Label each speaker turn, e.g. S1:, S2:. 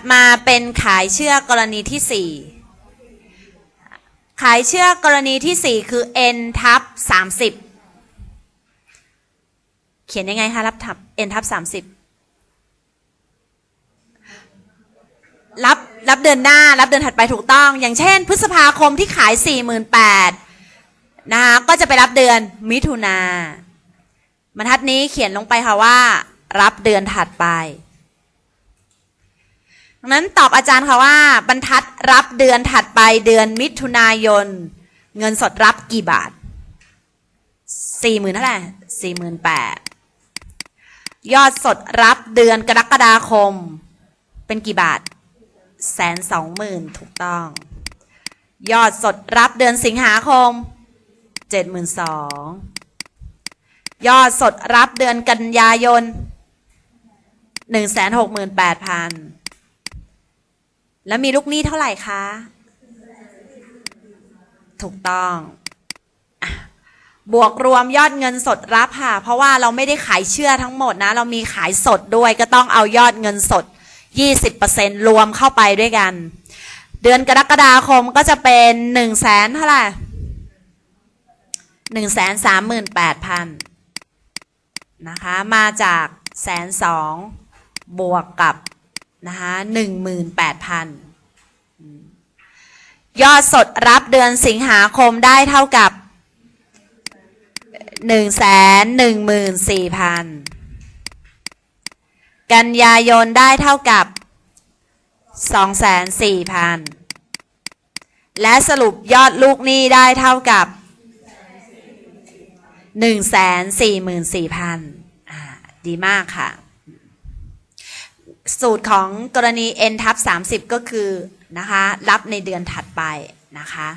S1: ดมาเป็นขายเชื่อกรณีที่สี่ขายเชื่อกรณีที่สี่คือ n ทับสามสิบเขียนยังไงคะรับทับ n ทับสามสิบรับรับเดือนหน้ารับเดือนถัดไปถูกต้อง อย่างเช่น พฤษภาคมที่ขายสี่หมื่นแปดนะคะก็จะไปรับเดือนมิถุนาบรรทัดนี้เขียนลงไปค่ะว่า รับเดือนถัดไป ดังนั้นตอบอาจารย์ค่ะว่า บรรทัดรับเดือนถัดไปเดือนมิถุนายน เงินสดรับกี่บาทสี่หมื่นเท่าไหร่สี่หมื่นแปดยอดสดรับเดือนกรกฎาคม เป็นกี่บาทแสนสองหมื่นถูกต้อง ยอดสดรับเดือนสิงหาคมเจ็ดหมื่นสองยอดสดรับเดือนกันยายนหนึ่งแสนหกหมื่นแปดพัน แล้วมีลูกหนี้เท่าไหร่คะ ถูกต้อง บวกรวมยอดเงินสดรับค่ะ เพราะว่าเราไม่ได้ขายเชื่อทั้งหมดนะ เรามีขายสดด้วยก็ต้องเอายอดเงินสด 20%รวมเข้าไปด้วยกัน เดือนกรกฎาคมก็จะเป็นหนึ่งแสนเท่าไหร่หนึ่งแสนสามหมื่นแปดพันนะคะ มาจากแสนสองบวกกับ นะคะหนึ่งหมื่นแปดพันยอดสดรับเดือนสิงหาคมได้เท่ากับหนึ่งแสนหนึ่งหมื่นสี่พันกันยายนได้เท่ากับสองแสนสี่พันและสรุปยอดลูกหนี้ได้เท่ากับหนึ่งแสนสี่หมื่นสี่พันดีมากค่ะ สูตรของกรณี n ทับ30 ก็คือนะคะรับในเดือนถัดไปนะคะ